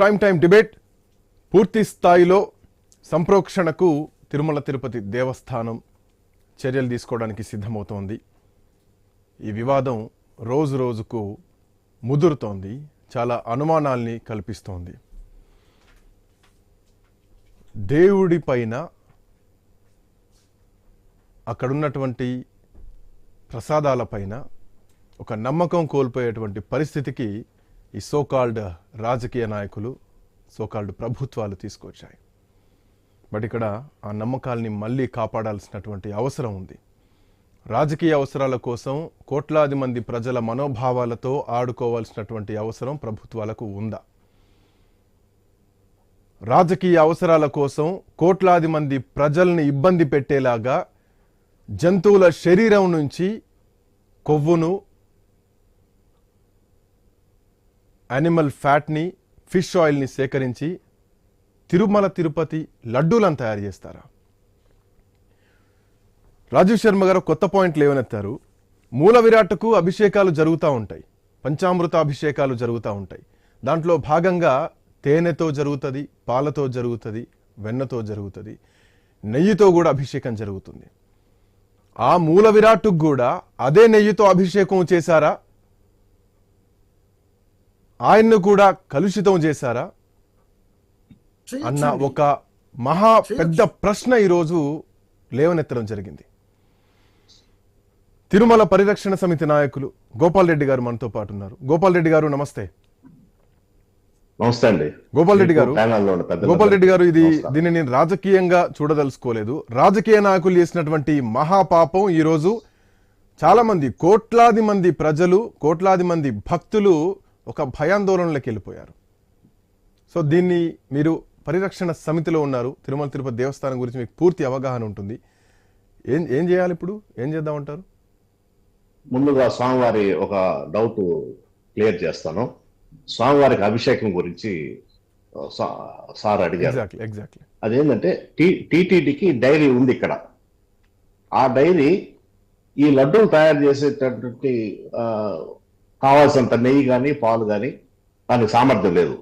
Prime time debate పూర్తి స్థాయిలో సంప్రోక్షణకు తిరుమల తిరుపతి దేవస్థానం చర్యలు తీసుకోవడానికి సిద్ధమవుతోంది. ఈ వివాదం రోజు రోజుకు ముదురుతోంది చాలా అనుమానాల్ని కల్పిస్తోంది. దేవుడి పైన అక్కడున్నటువంటి ప్రసాదాలపైన ఒక నమ్మకం కోల్పోయేటువంటి పరిస్థితికి ఈ సోకాల్డ్ రాజకీయ నాయకులు సోకాల్డ్ ప్రభుత్వాలు తీసుకొచ్చాయి. బట్ ఇక్కడ ఆ నమ్మకాల్ని మళ్ళీ కాపాడాల్సినటువంటి అవసరం ఉంది. రాజకీయ అవసరాల కోసం కోట్లాది మంది ప్రజల మనోభావాలతో ఆడుకోవాల్సినటువంటి అవసరం ప్రభుత్వాలకు ఉందా? రాజకీయ అవసరాల కోసం కోట్లాది మంది ప్రజల్ని ఇబ్బంది పెట్టేలాగా జంతువుల శరీరం నుంచి కొవ్వును యానిమల్ ఫ్యాట్ని ఫిష్ ఆయిల్ని సేకరించి తిరుమల తిరుపతి లడ్డూలను తయారు చేస్తారా? రాజీవ్ శర్మ గారు కొత్త పాయింట్ లేవనెత్తారు మూల విరాట్కు అభిషేకాలు జరుగుతూ ఉంటాయి. పంచామృత అభిషేకాలు జరుగుతూ ఉంటాయి. దాంట్లో భాగంగా తేనెతో జరుగుతుంది పాలతో జరుగుతుంది వెన్నతో జరుగుతుంది నెయ్యితో కూడా అభిషేకం జరుగుతుంది. ఆ మూల విరాట్కు కూడా అదే నెయ్యితో అభిషేకం చేశారా? ఆయన్ను కూడా కలుషితం చేశారా? అన్న. ఒక మహా పెద్ద ప్రశ్న ఈరోజు లేవనెత్తడం జరిగింది. తిరుమల పరిరక్షణ సమితి నాయకులు గోపాల్ రెడ్డి గారు మనతో పాటు ఉన్నారు. గోపాల్ రెడ్డి గారు నమస్తే. నమస్తే అండి. గోపాల్ రెడ్డి గారు గోపాల్ రెడ్డి గారు ఇది. దీన్ని నేను రాజకీయంగా చూడదలుచుకోలేదు. రాజకీయ నాయకులు చేసినటువంటి మహాపాపం ఈరోజు చాలా మంది కోట్లాది మంది ప్రజలు కోట్లాది మంది భక్తులు ఒక భయాందోళనలోకి వెళ్ళిపోయారు. సో దీన్ని మీరు పరిరక్షణ సమితిలో ఉన్నారు. తిరుమల తిరుపతి దేవస్థానం గురించి మీకు పూర్తి అవగాహన ఉంటుంది. ఏం ఏం చేయాలి ఇప్పుడు? ఏం చేద్దామంటారు? ముందుగా స్వామివారి ఒక డౌట్ క్లియర్ చేస్తాను. స్వామివారికి అభిషేకం గురించి సార్ అడిగారు. ఎగ్జాక్ట్లీ ఎగ్జాక్ట్లీ అదేంటంటే టీటీడీకి డైరీ ఉంది ఇక్కడ. ఆ డైరీ ఈ లడ్డూలు తయారు చేసేటటువంటి కావాల్సినంత నెయ్యి కానీ పాలు కానీ దానికి సామర్థ్యం లేదు.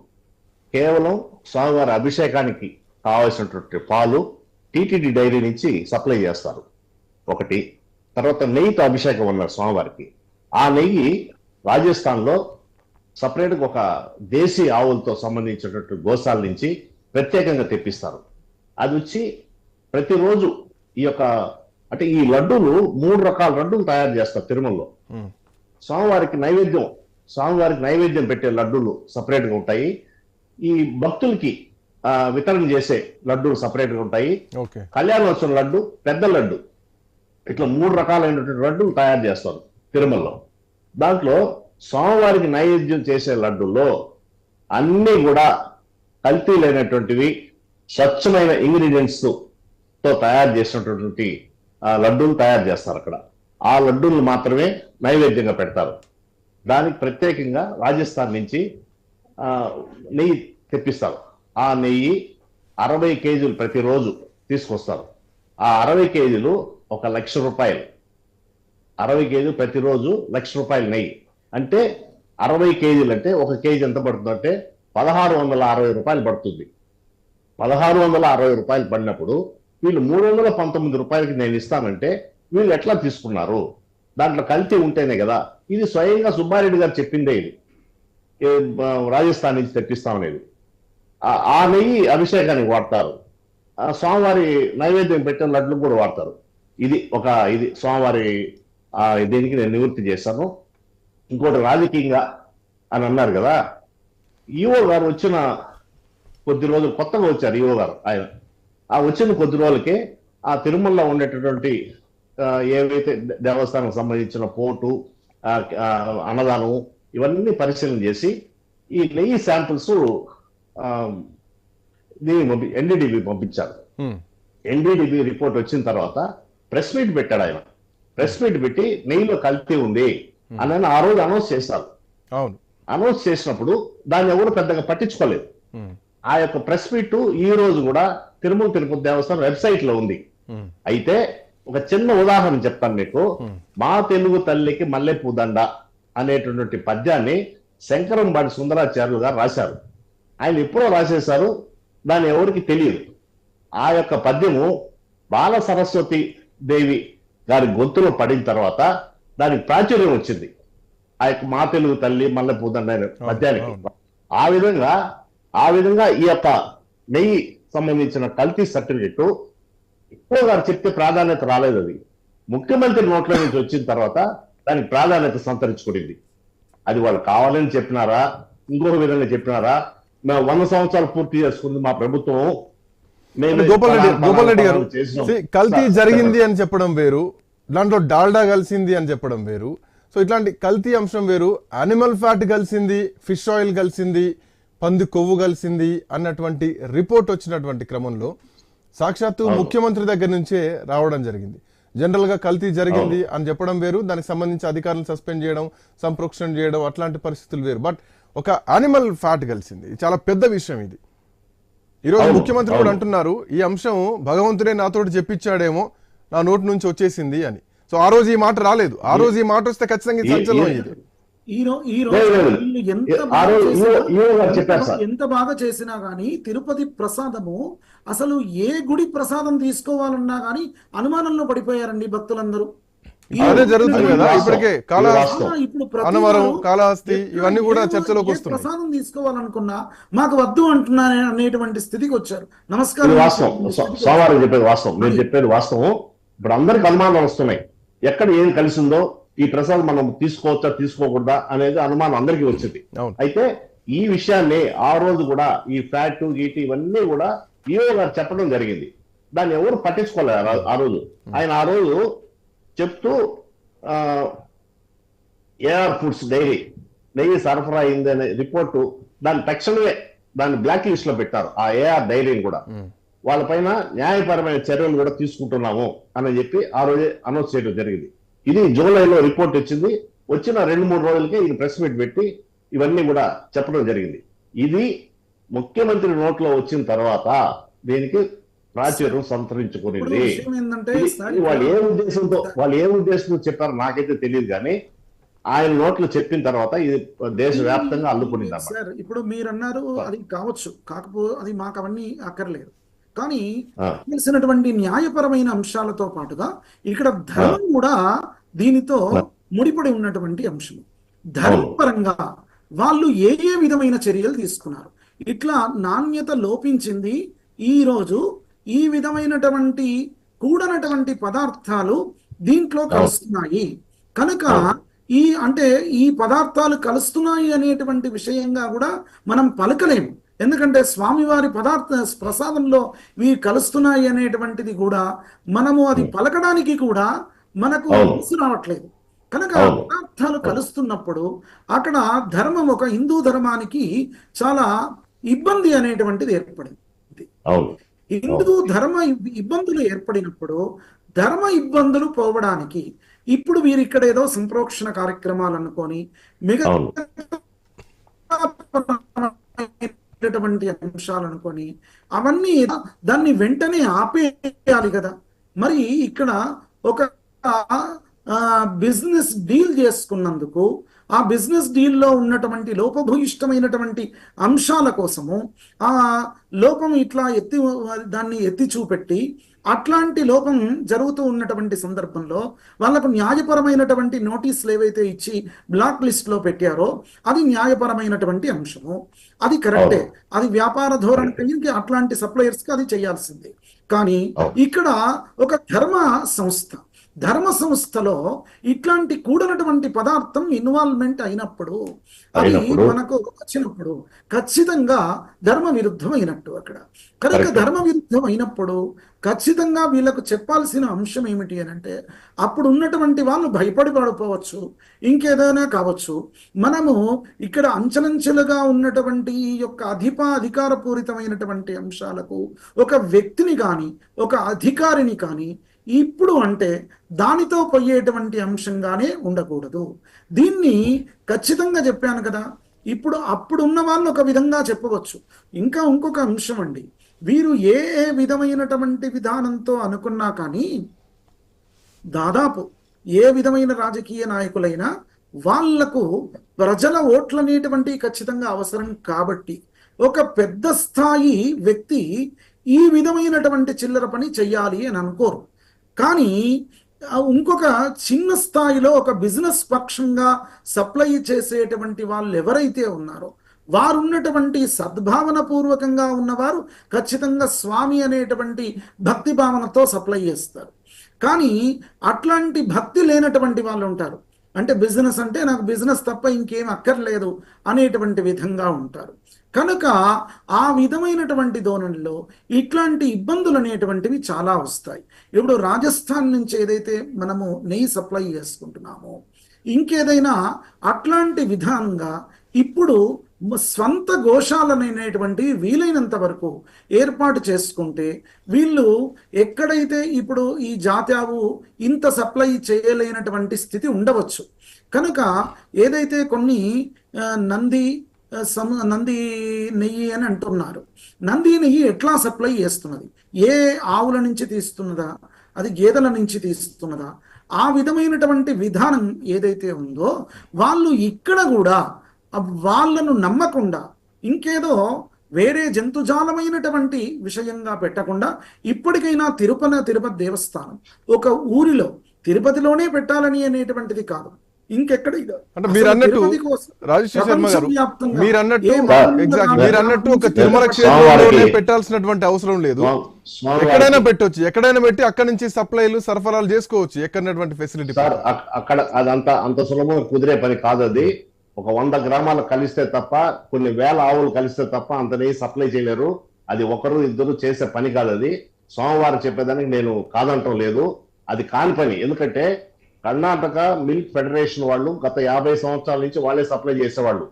కేవలం స్వామివారి అభిషేకానికి కావాల్సినటువంటి పాలు టీటీడీ డైరీ నుంచి సప్లై చేస్తారు. ఒకటి. తర్వాత నెయ్యితో అభిషేకం ఉన్నారు స్వామివారికి. ఆ నెయ్యి రాజస్థాన్లో సపరేట్గా ఒక దేశీ ఆవులతో సంబంధించినటువంటి గోశాల నుంచి ప్రత్యేకంగా తెప్పిస్తారు. అది వచ్చి ప్రతిరోజు ఈ యొక్క అంటే ఈ లడ్డూలు మూడు రకాల లడ్డూలు తయారు చేస్తారు తిరుమలలో. స్వామివారికి నైవేద్యం స్వామివారికి నైవేద్యం పెట్టే లడ్డూలు సపరేట్గా ఉంటాయి. ఈ భక్తులకి ఆ, వితరణ చేసే లడ్డూలు సపరేట్గా ఉంటాయి. ఓకే. కళ్యాణోత్సవం లడ్డు పెద్ద లడ్డు. ఇట్లా మూడు రకాలైనటువంటి లడ్డూలు తయారు చేస్తారు తిరుమలలో. దాంట్లో స్వామివారికి నైవేద్యం చేసే లడ్డూల్లో అన్నీ కూడా కల్తీ లేనటువంటివి స్వచ్ఛమైన ఇంగ్రీడియంట్స్తో తయారు చేసినటువంటి ఆ, లడ్డూలు తయారు చేస్తారు అక్కడ. ఆ లడ్డూలు మాత్రమే నైవేద్యంగా పెడతారు. దానికి ప్రత్యేకంగా రాజస్థాన్ నుంచి నెయ్యి తెప్పిస్తారు. ఆ నెయ్యి అరవై కేజీలు ప్రతిరోజు తీసుకొస్తారు. ఆ అరవై కేజీలు ఒక లక్ష రూపాయలు. అరవై కేజీలు ప్రతిరోజు లక్ష రూపాయలు నెయ్యి. అంటే అరవై కేజీలు అంటే ఒక కేజీ ఎంత పడుతుంది అంటే పదహారు వందల అరవై రూపాయలు పడుతుంది. పదహారు వందల అరవై రూపాయలు పడినప్పుడు వీళ్ళు మూడు వందల పంతొమ్మిది రూపాయలకి నేను ఇస్తానంటే వీళ్ళు ఎట్లా తీసుకున్నారు? దాంట్లో కల్తీ ఉంటేనే కదా. ఇది స్వయంగా సుబ్బారెడ్డి గారు చెప్పిందే ఇది. ఏ, రాజస్థాన్ నుంచి తెప్పిస్తామనేది ఆ- ఆ నెయ్యి అభిషేకానికి వాడతారు. స్వామివారి నైవేద్యం పెట్టిన లడ్లు కూడా వాడతారు. ఇది ఒక ఇది స్వామివారి దీనికి నేను నివృత్తి చేశాను. ఇంకోటి రాజకీయంగా అని అన్నారు కదా. ఈవో గారు వచ్చిన కొద్ది రోజులు కొత్తగా వచ్చారు ఈవో గారు ఆయన. ఆ వచ్చిన కొద్ది రోజులకే ఆ తిరుమలలో ఉండేటటువంటి ఏవైతే దేవస్థానం సంబంధించిన పోటు అన్నదానం ఇవన్నీ పరిశీలన చేసి ఈ నెయ్యి శాంపిల్స్ దీన్ని పంపి ఎన్డీడీబీ పంపించారు. ఎన్డీడీబీ రిపోర్ట్ వచ్చిన తర్వాత ప్రెస్ మీట్ పెట్టాడు ఆయన. ప్రెస్ మీట్ పెట్టి నెయ్యిలో కల్తీ ఉంది అని ఆ రోజు అనౌన్స్ చేశారు. అనౌన్స్ చేసినప్పుడు దాన్ని ఎవరు పెద్దగా పట్టించుకోలేదు. ఆ యొక్క ప్రెస్ మీట్ ఈ రోజు కూడా తిరుమల తిరుపతి దేవస్థానం వెబ్సైట్లో ఉంది. అయితే ఒక చిన్న ఉదాహరణ చెప్తాను మీకు. మా. తెలుగు తల్లికి మల్లెపూ దండ అనేటటువంటి పద్యాన్ని శంకరంబాడి సుందరాచార్యులు గారు రాశారు. ఆయన ఎప్పుడో రాసేశారు దాన్ని ఎవరికి తెలియదు. ఆ యొక్క పద్యము బాల సరస్వతి దేవి గారి గొంతులో పడిన తర్వాత దానికి ప్రాచుర్యం వచ్చింది. ఆ యొక్క మా తెలుగు తల్లి మల్లె పూదండ అనే పద్యానికి. ఆ విధంగా ఆ విధంగా ఈ యొక్క నెయ్యి సంబంధించిన కల్తీ సర్టిఫికెట్ ఎక్కువ గారు చెప్తే ప్రాధాన్యత రాలేదు అది. ముఖ్యమంత్రి నోట్ల నుంచి వచ్చిన తర్వాత దానికి ప్రాధాన్యత సంతరించుకునింది. అది వాళ్ళు కావాలని చెప్పినారా? ఇంకొక విధంగా చెప్పినారా? మేము వంద సంవత్సరాలు పూర్తి చేసుకుంది మా ప్రభుత్వం. గోపాల్ రెడ్డి గోపాల్ రెడ్డి గారు కల్తీ జరిగింది అని చెప్పడం వేరు దాంట్లో డాల్డా కలిసింది అని చెప్పడం వేరు. సో ఇట్లాంటి కల్తీ అంశం వేరు. అనిమల్ ఫ్యాట్ కలిసింది ఫిష్ ఆయిల్ కలిసింది పంది కొవ్వు కలిసింది అన్నటువంటి రిపోర్ట్ వచ్చినటువంటి క్రమంలో సాక్షాత్తు ముఖ్యమంత్రి దగ్గర నుంచే రావడం జరిగింది. జనరల్గా కల్తీ జరిగింది అని చెప్పడం వేరు దానికి సంబంధించి అధికారులను సస్పెండ్ చేయడం సంప్రోక్షణ చేయడం అట్లాంటి పరిస్థితులు వేరు. బట్ ఒక అనిమల్ ఫ్యాట్ కలిసింది. చాలా పెద్ద విషయం ఇది. ఈరోజు ముఖ్యమంత్రి కూడా. అంటున్నారు ఈ అంశం భగవంతుడే నాతోటి చెప్పించాడేమో నా నోటి నుంచి వచ్చేసింది అని. సో ఆ రోజు ఈ మాట రాలేదు. ఆ రోజు ఈ మాట వస్తే ఖచ్చితంగా ఈ- ఇది. ఈ రో ఈ లేదు, రోజు లేదు. వీళ్ళు ఎంత బాగా చేసినా- గానీ తిరుపతి ప్రసాదము అసలు ఏ గుడి ప్రసాదం తీసుకోవాలన్నా గానీ అనుమానంలో పడిపోయారండి భక్తులందరూ. అదే జరుగుతుంది కదా. ఇప్పటికే కాళహస్తి అనవరం వారు కాళహస్తి ఇవన్నీ కూడా చర్చలోకి వస్తున్నాయి. ప్రసాదం తీసుకోవాలనుకున్నా మాకు వద్దు అంటున్నానే అనేటువంటి స్థితికి వచ్చారు. నమస్కారం. వాస్తవం. సోమవారం చెప్పేది వాస్తవం. మీరు చెప్పేది వాస్తవం. ఇప్పుడు అందరికి అనుమానాలు వస్తున్నాయి. ఎక్కడ ఏం కలిసిందో ఈ ప్రసాదం మనం తీసుకోవచ్చా తీసుకోకూడదా అనేది అనుమానం అందరికీ వచ్చింది. అయితే ఈ విషయాన్ని ఆ రోజు కూడా ఈ ఫ్యాట్ గీటి ఇవన్నీ కూడా ఈవో గారు చెప్పడం జరిగింది. దాన్ని ఎవరు పట్టించుకోలేదు ఆ రోజు ఆయన ఆ రోజు చెప్తూ ఏఆర్ ఫుడ్స్ డైరీ నెయ్యి సరఫరా అయింది అనే రిపోర్టు దాన్ని తక్షణమే దాన్ని బ్లాక్ లిస్ట్లో పెట్టారు ఆ ఏఆర్ డైరీని కూడా. ఉమ్. వాళ్ళపైన న్యాయపరమైన చర్యలు కూడా తీసుకుంటున్నాము అని చెప్పి ఆ రోజే అనౌన్స్ చేయడం జరిగింది. ఇది జూలైలో రిపోర్ట్ వచ్చింది వచ్చిన రెండు మూడు రోజులకే ఈ ప్రెస్ మీట్ పెట్టి ఇవన్నీ కూడా చెప్పడం జరిగింది. ఇది ముఖ్యమంత్రి నోట్లో వచ్చిన తర్వాత దీనికి ప్రాచుర్యం సంతరించుకునింది. వాళ్ళు ఏ ఉద్దేశంతో వాళ్ళు ఏ ఉద్దేశంతో చెప్పారో నాకైతే తెలియదు కానీ ఆయన నోట్లో చెప్పిన తర్వాత ఇది దేశవ్యాప్తంగా అల్లుకునింది ఇప్పుడు మీరు అన్నారు అది కావచ్చు. కాకపో అది మాకు అవన్నీ అక్కర్లేదు. కానీ తెలిసినటువంటి న్యాయపరమైన అంశాలతో పాటుగా ఇక్కడ ధర్మం కూడా దీనితో ముడిపడి ఉన్నటువంటి అంశం. ధర్మపరంగా వాళ్ళు ఏ ఏ విధమైన చర్యలు తీసుకున్నారు? ఇట్లా నాణ్యత లోపించింది ఈ రోజు ఈ విధమైనటువంటి కూడనటువంటి పదార్థాలు దీంట్లో కలుస్తున్నాయి. కనుక ఈ అంటే ఈ పదార్థాలు కలుస్తున్నాయి అనేటువంటి విషయంగా కూడా మనం పలకలేము. ఎందుకంటే స్వామివారి పదార్థ ప్రసాదంలో ఇవి కలుస్తున్నాయి అనేటువంటిది కూడా మనము అది పలకడానికి కూడా మనకు. మనసు రావట్లేదు కనుక. పదార్థాలు కలుస్తున్నప్పుడు అక్కడ ధర్మం ఒక హిందూ ధర్మానికి చాలా ఇబ్బంది అనేటువంటిది ఏర్పడింది హిందూ ధర్మ ఇబ్- ఇబ్బందులు ఏర్పడినప్పుడు ధర్మ ఇబ్బందులు పోవడానికి ఇప్పుడు వీరు ఇక్కడ ఏదో సంప్రోక్షణ కార్యక్రమాలు అనుకొని అవును. మిగతా అంశాలు అనుకొని అవన్నీ దాన్ని వెంటనే ఆపేయాలి కదా. మరి ఇక్కడ ఒక బిజినెస్ డీల్ చేసుకున్నందుకు ఆ బిజినెస్ డీల్లో ఉన్నటువంటి లోపభూయిష్టమైనటువంటి అంశాల కోసము ఆ లోపం ఇట్లా ఎత్తి దాన్ని ఎత్తి చూపెట్టి అట్లాంటి లోపం జరుగుతూ ఉన్నటువంటి సందర్భంలో వాళ్ళకు న్యాయపరమైనటువంటి నోటీసులు ఏవైతే ఇచ్చి బ్లాక్ లిస్ట్లో పెట్టారో అది న్యాయపరమైనటువంటి అంశము. అది కరెక్టే. అది వ్యాపార ధోరణి అట్లాంటి సప్లయర్స్కి అది చేయాల్సిందే. కానీ. ఇక్కడ ఒక ధర్మ సంస్థ ధర్మ సంస్థలో ఇట్లాంటి కూడనటువంటి పదార్థం ఇన్వాల్వ్మెంట్ అయినప్పుడు అది. మనకు వచ్చినప్పుడు ఖచ్చితంగా ధర్మ విరుద్ధం అయినట్టు అక్కడ కనుక. ధర్మ విరుద్ధం అయినప్పుడు ఖచ్చితంగా వీళ్ళకు చెప్పాల్సిన అంశం ఏమిటి అని అంటే అప్పుడు ఉన్నటువంటి వాళ్ళు భయపడి పడిపోవచ్చు ఇంకేదైనా కావచ్చు మనము ఇక్కడ అంచలంచెలుగా ఉన్నటువంటి ఈ యొక్క అధిప అధికారపూరితమైనటువంటి అంశాలకు ఒక వ్యక్తిని కానీ ఒక అధికారిని కానీ ఇప్పుడు అంటే దానితో పోయేటువంటి అంశంగానే ఉండకూడదు. దీన్ని ఖచ్చితంగా చెప్పాను కదా. ఇప్పుడు అప్పుడు ఉన్న వాళ్ళు ఒక విధంగా చెప్పవచ్చు. ఇంకా ఇంకొక అంశం అండి. వీరు ఏ ఏ విధమైనటువంటి విధానంతో అనుకున్నా కానీ దాదాపు ఏ విధమైన రాజకీయ నాయకులైనా వాళ్ళకు ప్రజల ఓట్లనేటువంటి ఖచ్చితంగా అవసరం కాబట్టి ఒక పెద్ద స్థాయి వ్యక్తి ఈ విధమైనటువంటి చిల్లర పని చెయ్యాలి అని అనుకోరు. కానీ ఇంకొక చిన్న స్థాయిలో ఒక బిజినెస్ పక్షంగా సప్లై చేసేటువంటి వాళ్ళు ఎవరైతే ఉన్నారో వారు ఉన్నటువంటి సద్భావన పూర్వకంగా ఉన్నవారు ఖచ్చితంగా స్వామి అనేటువంటి భక్తి భావనతో సప్లై చేస్తారు. కానీ అట్లాంటి భక్తి లేనటువంటి వాళ్ళు ఉంటారు. అంటే బిజినెస్ అంటే నాకు బిజినెస్ తప్ప ఇంకేం అక్కర్లేదు అనేటువంటి విధంగా ఉంటారు. కనుక ఆ విధమైనటువంటి ధోరణిలో ఇట్లాంటి ఇబ్బందులు అనేటువంటివి చాలా వస్తాయి. ఇప్పుడు రాజస్థాన్ నుంచి ఏదైతే మనము నెయ్యి సప్లై చేసుకుంటున్నామో ఇంకేదైనా అట్లాంటి విధానంగా ఇప్పుడు స్వంత గోశాలనేటువంటి వీలైనంత వరకు ఏర్పాటు చేసుకుంటే వీళ్ళు ఎక్కడైతే ఇప్పుడు ఈ జాత్యావు ఇంత సప్లై చేయలేనటువంటి స్థితి ఉండవచ్చు. కనుక ఏదైతే కొన్ని నంది సమ నంది నెయ్యి అని అంటున్నారు. నంది నెయ్యి ఎట్లా సప్లై చేస్తున్నది? ఏ ఆవుల నుంచి తీస్తున్నదా? అది గేదెల నుంచి తీస్తున్నదా? ఆ విధమైనటువంటి విధానం ఏదైతే ఉందో వాళ్ళు ఇక్కడ కూడా వాళ్ళను నమ్మకుండా ఇంకేదో వేరే జంతుజాలమైనటువంటి విషయంగా పెట్టకుండా ఇప్పటికైనా తిరుపతి తిరుపతి దేవస్థానం ఒక ఊరిలో తిరుపతిలోనే పెట్టాలని అనేటువంటిది కాదు. ఇంకెక్కడ ఇక? అంటే మీరు అన్నట్టు రాజశ్రీ శర్మ గారు మీరు అన్నట్టు ఎగ్జాక్ట్ మీరు అన్నట్టు ఒక తిరుమల క్షేత్రంలోనే పెట్టాల్సినటువంటి అవసరం లేదు. ఎక్కడైనా పెట్టొచ్చు ఎక్కడైనా పెట్టి అక్కడి నుంచి సప్లైలు సరఫరాలు చేసుకోవచ్చు ఎక్కడైనటువంటి ఫెసిలిటీ అక్కడ అదంతా అంత సులభంగా కుదిరే పని కాదు అది. ఒక వంద గ్రామాలు కలిస్తే తప్ప కొన్ని వేల ఆవులు కలిస్తే తప్ప అంత నెయ్యి సప్లై చేయలేరు. అది ఒకరు ఇద్దరు చేసే పని కాదు అది. సోమవారం చెప్పేదానికి నేను కాదంటం లేదు. అది కాని పని. ఎందుకంటే కర్ణాటక మిల్క్ ఫెడరేషన్ వాళ్ళు గత యాభై సంవత్సరాల నుంచి వాళ్ళే సప్లై చేసేవాళ్ళు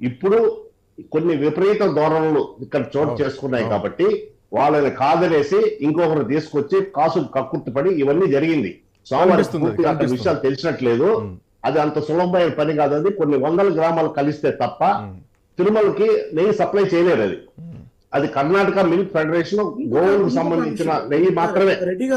ఇప్పుడు కొన్ని విపరీత ధోరణులు ఇక్కడ చోటు చేసుకున్నాయి. కాబట్టి వాళ్ళని కాదనేసి ఇంకొకరు తీసుకొచ్చి కాసులు కక్కుర్తిపడి ఇవన్నీ జరిగింది పూర్తిగా అంత. విషయాలు తెలిసినట్లేదు. అది అంత సులభమైన పని కాదు అది కొన్ని వందల గ్రామాలు కలిస్తే తప్ప. తిరుమలకి నెయ్యి సప్లై చేయలేరు అది. అది కర్ణాటక మిల్క్ ఫెడరేషన్ గోవులకు సంబంధించిన నెయ్యి మాత్రమే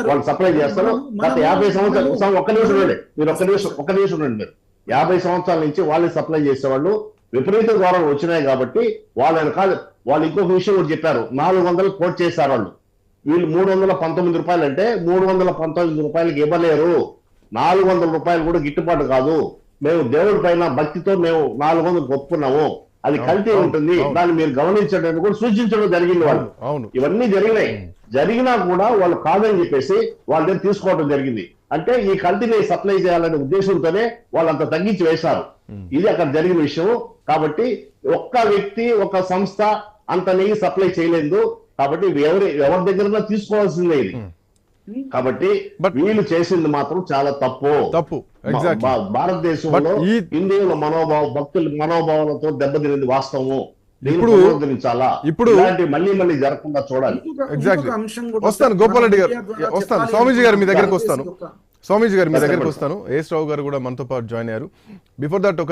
వాళ్ళు సప్లై చేస్తారు. గత యాభై సంవత్సరాలు ఒక్క నిమిషం ఉండండి. మీరు ఒక్క నిమిషం ఒక్క నిమిషం ఉండండి మీరు. యాభై సంవత్సరాల నుంచి వాళ్ళే సప్లై చేసేవాళ్ళు. విపరీత ద్వారా వచ్చినాయి కాబట్టి వాళ్ళని కాదు వాళ్ళు ఇంకొక విషయం కూడా చెప్పారు. నాలుగు వందలు కోట్ చేశారు వాళ్ళు. వీళ్ళు మూడు వందల పంతొమ్మిది రూపాయలు అంటే మూడు వందల పంతొమ్మిది రూపాయలకి ఇవ్వలేరు. నాలుగు వందల రూపాయలు కూడా గిట్టుబాటు కాదు. మేము దేవుడి పైన భక్తితో మేము నాలుగు వందలు ఒప్పుకున్నాము. అది కల్తీ ఉంటుంది. దాన్ని మీరు గమనించడానికి కూడా సూచించడం జరిగింది వాళ్ళు. ఇవన్నీ జరిగినాయి. జరిగినా కూడా వాళ్ళు కాదని చెప్పేసి వాళ్ళ దగ్గర తీసుకోవడం జరిగింది. అంటే ఈ కల్తీని సప్లై చేయాలనే ఉద్దేశంతోనే వాళ్ళు అంత తగ్గించి వేశారు. ఇది అక్కడ జరిగిన విషయం. కాబట్టి ఒక్క వ్యక్తి ఒక సంస్థ అంత నెయ్యి సప్లై చేయలేదు. కాబట్టి ఎవరి ఎవరి దగ్గర తీసుకోవాల్సిందే ఇది. కాబట్టి వీళ్ళు చేసింది మాత్రం చాలా తప్పు. తప్పు. భారతదేశంలో హిందువుల మనోభావ భక్తుల మనోభావాలతో దెబ్బతిరింది వాస్తవము. ఇప్పుడు- ఇప్పుడు- మళ్ళీ మళ్ళీ జరగకుండా చూడాలి. కూడా వస్తాను, సార్, గోపాల్ రెడ్డి గారు. వస్తాను. స్వామీజీ గారు మీ దగ్గరకు వస్తాను. స్వామీజీ గారు మీ దగ్గరకు. వస్తాను. ఏస్ రావు గారు కూడా మనతో పాటు జాయిన్ అయ్యారు. బిఫోర్ దట్ ఒక